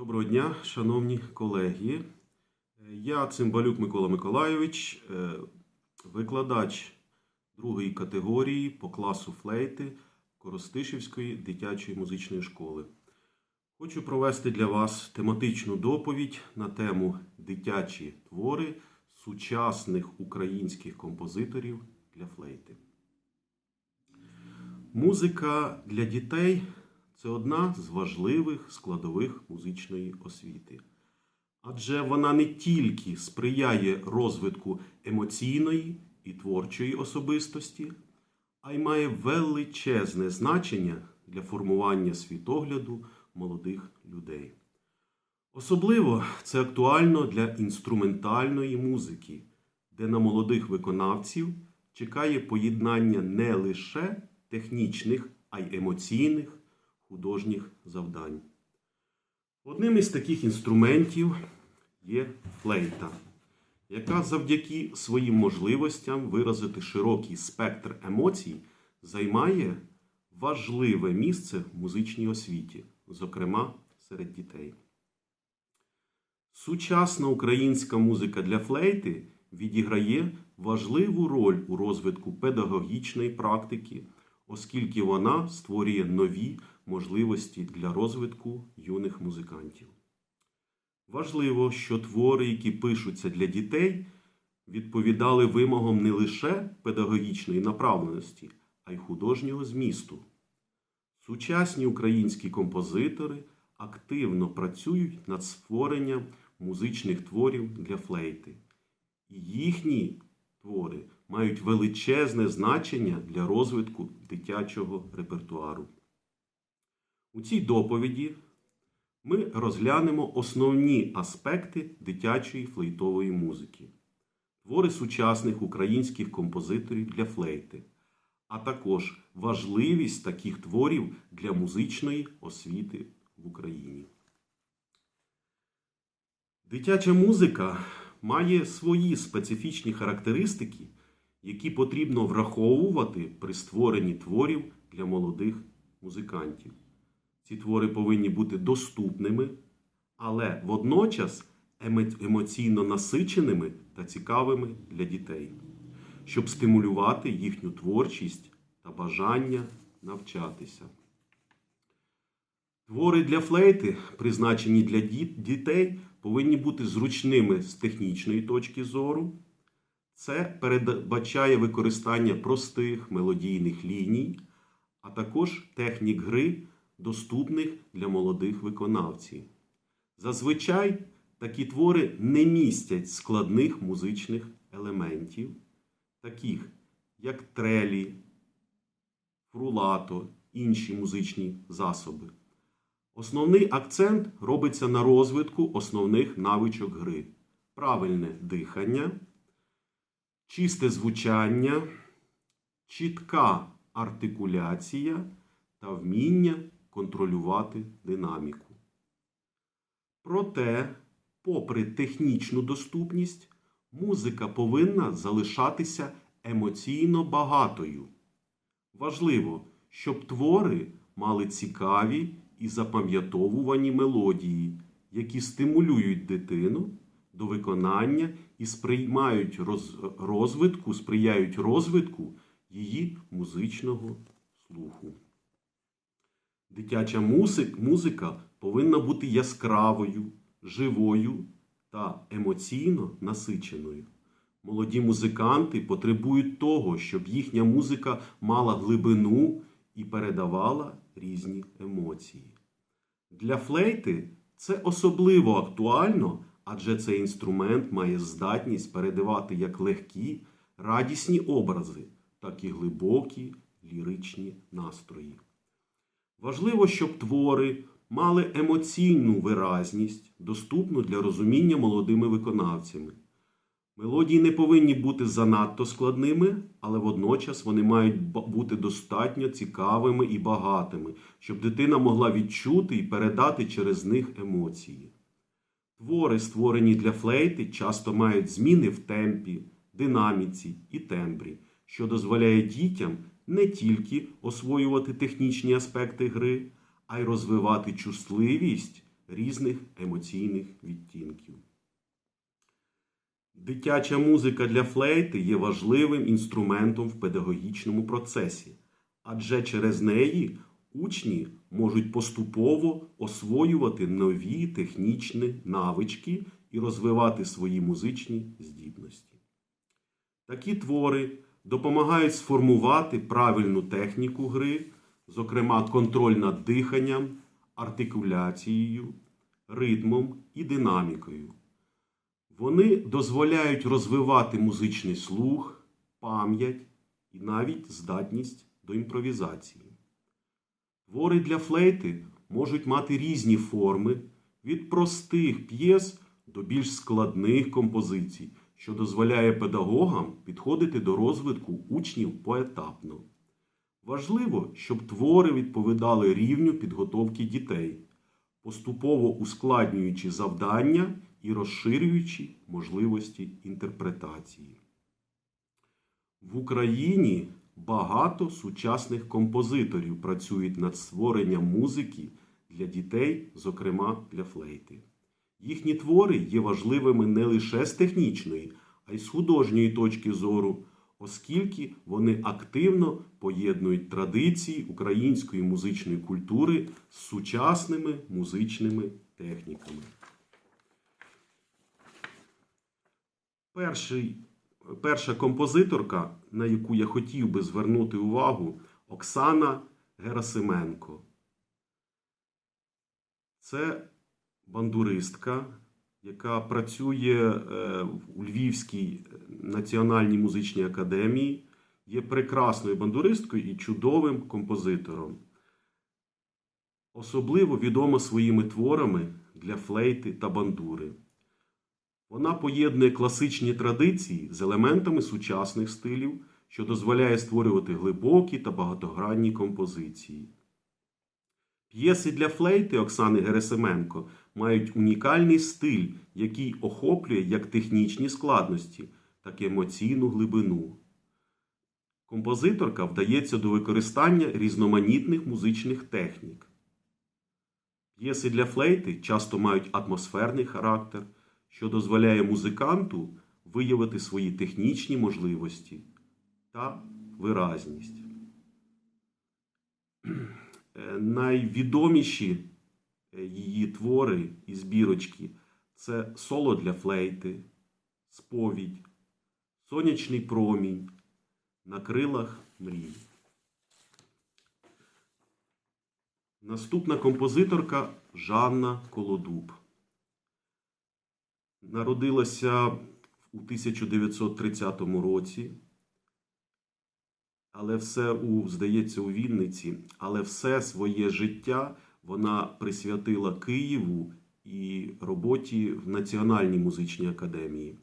Доброго дня, шановні колеги. Я Цимбалюк Микола Миколайович, е, викладач другої категорії по класу флейти Коростишівської дитячої музичної школи. Хочу провести для вас тематичну доповідь на тему дитячі твори сучасних українських композиторів для флейти. Музика для дітей це одна з важливих складових музичної освіти. Адже вона не тільки сприяє розвитку емоційної і творчої особистості, а й має величезне значення для формування світогляду молодих людей. Особливо це актуально для інструментальної музики, де на молодих виконавців чекає поєднання не лише технічних, а й емоційних художніх завдань. Одним із таких інструментів є флейта, яка завдяки своїм можливостям виразити широкий спектр емоцій займає важливе місце в музичній освіті, зокрема серед дітей. Сучасна українська музика для флейти відіграє важливу роль у розвитку педагогічної практики, оскільки вона створює нові можливості для розвитку юних музикантів. Важливо, що твори, які пишуться для дітей, відповідали вимогам не лише педагогічної направленості, а й художнього змісту. Сучасні українські композитори активно працюють над створенням музичних творів для флейти. І їхні твори мають величезне значення для розвитку дитячого репертуару. У цій доповіді ми розглянемо основні аспекти дитячої флейтової музики, твори сучасних українських композиторів для флейти, а також важливість таких творів для музичної освіти в Україні. Дитяча музика має свої специфічні характеристики, які потрібно враховувати при створенні творів для молодих музикантів. Ці твори повинні бути доступними, але водночас емоційно насиченими та цікавими для дітей, щоб стимулювати їхню творчість та бажання навчатися. Твори для флейти, призначені для дітей, повинні бути зручними з технічної точки зору. Це передбачає використання простих мелодійних ліній, а також технік гри, доступних для молодих виконавців. Зазвичай такі твори не містять складних музичних елементів, таких як трелі, фрулато, інші музичні засоби. Основний акцент робиться на розвитку основних навичок гри: правильне дихання, чисте звучання, чітка артикуляція та вміння контролювати динаміку. Проте, попри технічну доступність, музика повинна залишатися емоційно багатою. Важливо, щоб твори мали цікаві і запам'ятовувані мелодії, які стимулюють дитину до виконання і сприймають роз- розвитку, сприяють розвитку її музичного слуху. Дитяча музика повинна бути яскравою, живою та емоційно насиченою. Молоді музиканти потребують того, щоб їхня музика мала глибину і передавала різні емоції. Для флейти це особливо актуально, адже цей інструмент має здатність передавати як легкі, радісні образи, так і глибокі ліричні настрої. Важливо, щоб твори мали емоційну виразність, доступну для розуміння молодими виконавцями. Мелодії не повинні бути занадто складними, але водночас вони мають бути достатньо цікавими і багатими, щоб дитина могла відчути і передати через них емоції. Твори, створені для флейти, часто мають зміни в темпі, динаміці і тембрі, що дозволяє дітям не тільки освоювати технічні аспекти гри, а й розвивати чутливість, різних емоційних відтінків. Дитяча музика для флейти є важливим інструментом в педагогічному процесі, адже через неї учні можуть поступово освоювати нові технічні навички і розвивати свої музичні здібності. Такі твори допомагають сформувати правильну техніку гри, зокрема контроль над диханням, артикуляцією, ритмом і динамікою. Вони дозволяють розвивати музичний слух, пам'ять і навіть здатність до імпровізації. Твори для флейти можуть мати різні форми від простих п'єс до більш складних композицій, що дозволяє педагогам підходити до розвитку учнів поетапно. Важливо, щоб твори відповідали рівню підготовки дітей, поступово ускладнюючи завдання і розширюючи можливості інтерпретації. В Україні багато сучасних композиторів працюють над створенням музики для дітей, зокрема для флейти. Їхні твори є важливими не лише з технічної, а й з художньої точки зору, оскільки вони активно поєднують традиції української музичної культури з сучасними музичними техніками. Перший, перша композиторка, на яку я хотів би звернути увагу, Оксана Герасименко. Це бандуристка, яка працює е, у Львівській національній музичній академії, є прекрасною бандуристкою і чудовим композитором. Особливо відома своїми творами для флейти та бандури. Вона поєднує класичні традиції з елементами сучасних стилів, що дозволяє створювати глибокі та багатогранні композиції. П'єси для флейти Оксани Герасименко мають унікальний стиль, який охоплює як технічні складності, так і емоційну глибину. Композиторка вдається до використання різноманітних музичних технік. П'єси для флейти часто мають атмосферний характер, що дозволяє музиканту виявити свої технічні можливості та виразність. Е, Найвідоміші її твори і збірочки це соло для флейти, сповідь, сонячний промінь, на крилах мрій. Наступна композиторка Жанна Колодуб. Народилася у 1930 році, але все у, здається, у Вінниці, але все своє життя вона присвятила Києву і роботі в Національній музичній академії.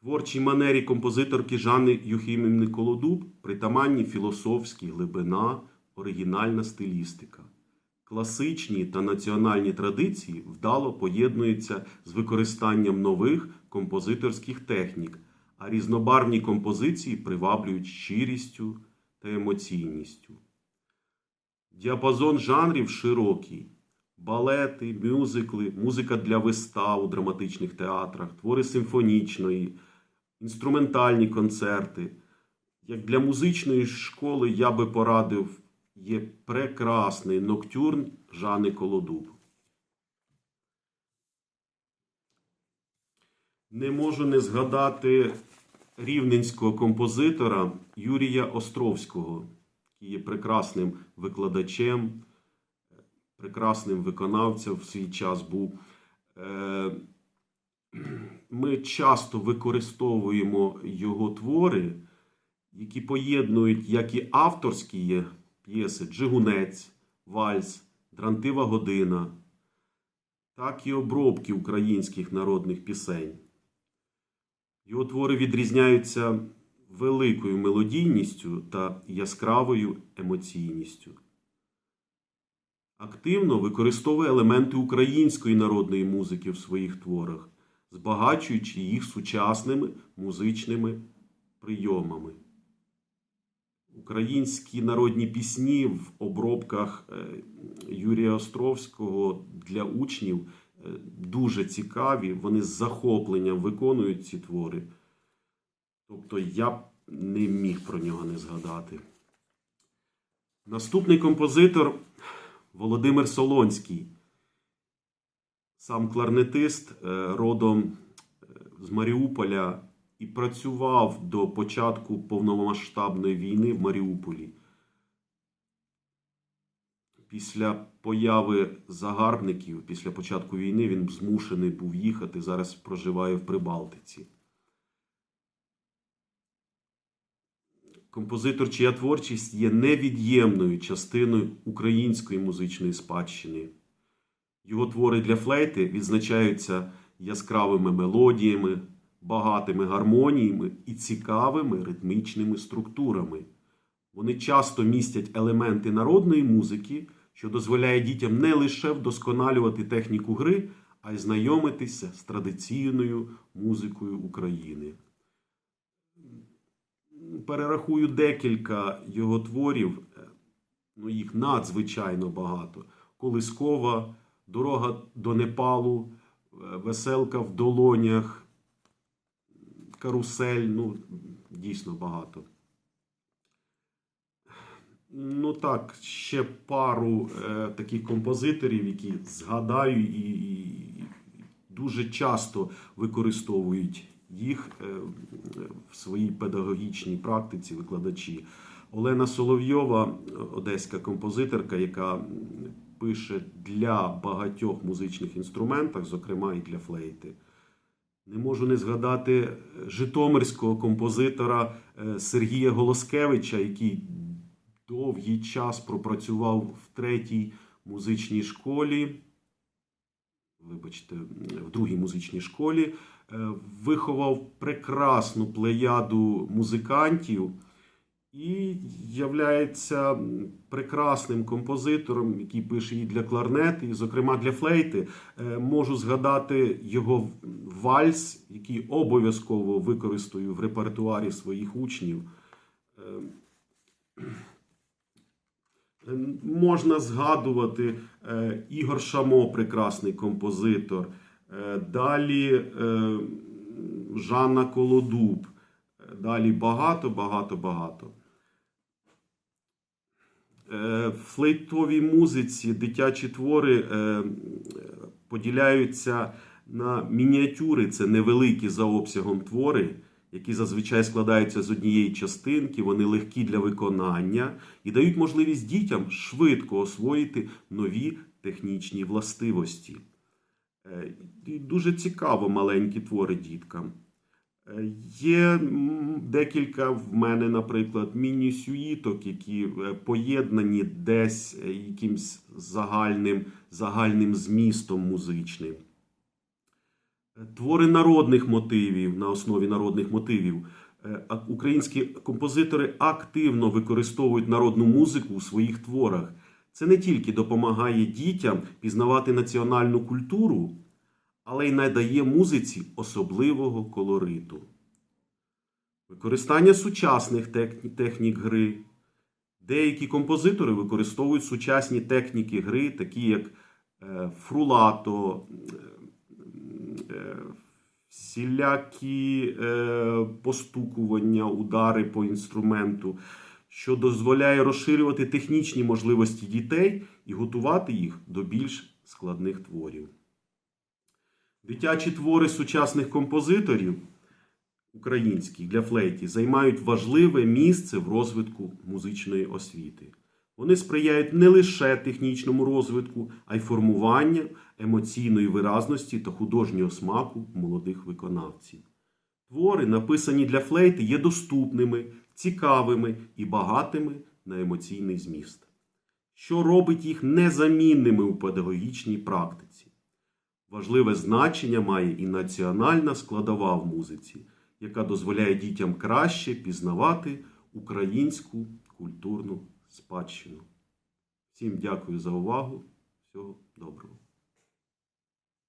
Творчій манері композиторки Жанни Юхимівни Колодуб притаманні філософські глибина, оригінальна стилістика. Класичні та національні традиції вдало поєднуються з використанням нових композиторських технік, а різнобарвні композиції приваблюють щирістю та емоційністю. Діапазон жанрів широкий. Балети, мюзикли, музика для вистав у драматичних театрах, твори симфонічної, інструментальні концерти. Як для музичної школи я би порадив є прекрасний ноктюрн Жани Колодуб. Не можу не згадати рівненського композитора Юрія Островського, який є прекрасним викладачем, прекрасним виконавцем в свій час був. Е, Ми часто використовуємо його твори, які поєднують як і авторські п'єси Джигунець, Вальс, Дрантива година, так і обробки українських народних пісень. Його твори відрізняються великою мелодійністю та яскравою емоційністю. Активно використовує елементи української народної музики в своїх творах, збагачуючи їх сучасними музичними прийомами. Українські народні пісні в обробках е, Юрія Островського для учнів е, дуже цікаві. Вони з захопленням виконують ці твори. Тобто я б не міг про нього не згадати. Наступний композитор Володимир Солонський. Сам кларнетист е, родом е, з Маріуполя і працював до початку повномасштабної війни в Маріуполі. Після появи загарбників, після початку війни, він змушений був їхати. Зараз проживає в Прибалтиці. Композитор, чия творчість є невід'ємною частиною української музичної спадщини. Його твори для флейти відзначаються яскравими мелодіями, багатими гармоніями і цікавими ритмічними структурами. Вони часто містять елементи народної музики, що дозволяє дітям не лише вдосконалювати техніку гри, а й знайомитися з традиційною музикою України. Перерахую декілька його творів, ну їх надзвичайно багато. Колискова, Дорога до Непалу, е, Веселка в долонях, Карусель, ну, дійсно багато. Ну так, ще пару е, таких композиторів, які згадаю і, і дуже часто використовують їх е, в своїй педагогічній практиці викладачі. Олена Соловйова, одеська композиторка, яка пише для багатьох музичних інструментах, зокрема і для флейти. Не можу не згадати житомирського композитора е, Сергія Голоскевича, який довгий час пропрацював в третій музичній школі. Вибачте, в другій музичній школі, е, виховав прекрасну плеяду музикантів і являється прекрасним композитором, який пише і для кларнети, і, зокрема, для флейти. Е, Можу згадати його вальс, який обов'язково використаю в репертуарі своїх учнів. Е, е, Можна згадувати е, Ігор Шамо, прекрасний композитор. Е, Далі е, Жанна Колодуб. Далі багато, багато, багато. В флейтовій музиці дитячі твори поділяються на мініатюри. Це невеликі за обсягом твори, які зазвичай складаються з однієї частинки. Вони легкі для виконання і дають можливість дітям швидко освоїти нові технічні властивості. Е, Дуже цікаво маленькі твори діткам. Е, Є декілька в мене, наприклад, міні-сюїток, які е, поєднані десь якимсь загальним, загальним змістом музичним. Е, Твори народних мотивів на основі народних мотивів. Е, Українські композитори активно використовують народну музику у своїх творах. Це не тільки допомагає дітям пізнавати національну культуру, але й надає музиці особливого колориту. Використання сучасних технік гри. Деякі композитори використовують сучасні техніки гри, такі як е, фрулато, всілякі е, постукування, удари по інструменту, що дозволяє розширювати технічні можливості дітей і готувати їх до більш складних творів. Дитячі твори сучасних композиторів українських для флейті займають важливе місце в розвитку музичної освіти. Вони сприяють не лише технічному розвитку, а й формуванню емоційної виразності та художнього смаку молодих виконавців. Твори, написані для флейти, є доступними, цікавими і багатими на емоційний зміст, що робить їх незамінними у педагогічній практиці. Важливе значення має і національна складова в музиці, яка дозволяє дітям краще пізнавати українську культурну спадщину. Всім дякую за увагу. Всього доброго.